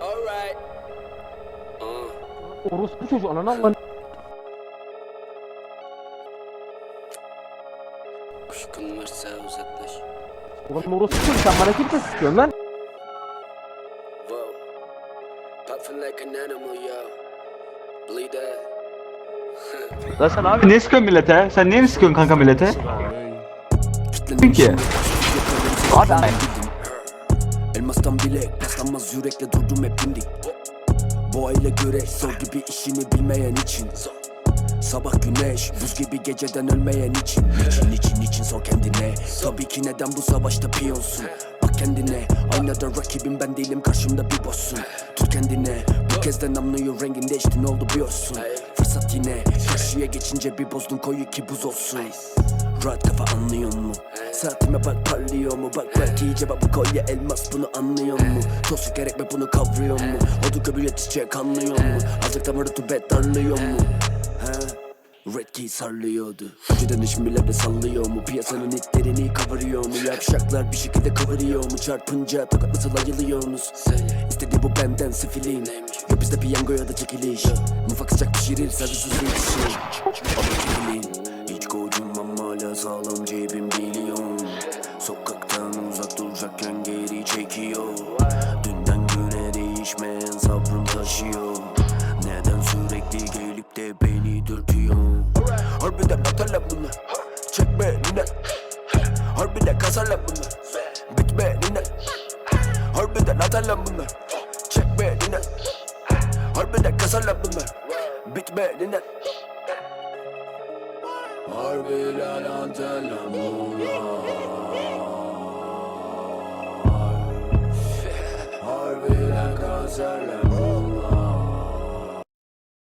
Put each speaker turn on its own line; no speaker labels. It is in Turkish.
Alright. Uh,
Orospu çocuğu ananı Allah'ın.
kuşkun varsa uzaklaş.
Ulan orospu çocuğu sen bana kimse sıkıyorsun lan?
Whoa. Puffin like an animal, yo. Bleed that.
Lan sen abi ne sıkıyorsun millete? Sen niye mi sıkıyorsun kanka millete? Peki. Abi
Elmastan bile paslanmaz yürekle durdum hep dimdik aile göre zor gibi işini bilmeyen için. Sabah güneş buz gibi geceden ölmeyen için. Niçin niçin niçin sor kendine? Tabii ki neden bu savaşta piyonsun Bak kendine aynada rakibim ben değilim karşımda bir boss'un. Tut kendine bu kez de namluyu rengin değişti ne oldu biliyorsun Yine karşıya geçince bir bozdun koyu ki buz olsun Rahat kafa anlıyor mu? Saatime bak parlıyor mu? Bak belki cevabı kolye elmas bunu anlıyor mu? Tosu gerek mi bunu kavruyor mu? Odu kömür yetişecek anlıyor mu? Azıcık damarı rutubet darlıyor mu? Red key sarlıyordu Önceden işim bile sallıyor mu? Piyasanın itlerini kavuruyor mu? Yapşaklar bir şekilde kıvırıyor mu? Çarpınca tokat nasıl ayılıyorsunuz? İstedi bu benden sifilin Yok bizde piyangoya da çekiliş Mufak sıcak pişirir sarısız iletişim Çekilin Hiç kocunmam hala sağlam cebim biliyorum Sokaktan uzak duracakken geri çekiyor Dünden güne değişmeyen sabrım taşıyor Harbiden kasar lan bunlar Bitme nine Harbiden atar lan bunlar Çekme nine Harbiden kasar lan bunlar Bitme nine Harbiden lan bunlar Harbiden kasar lan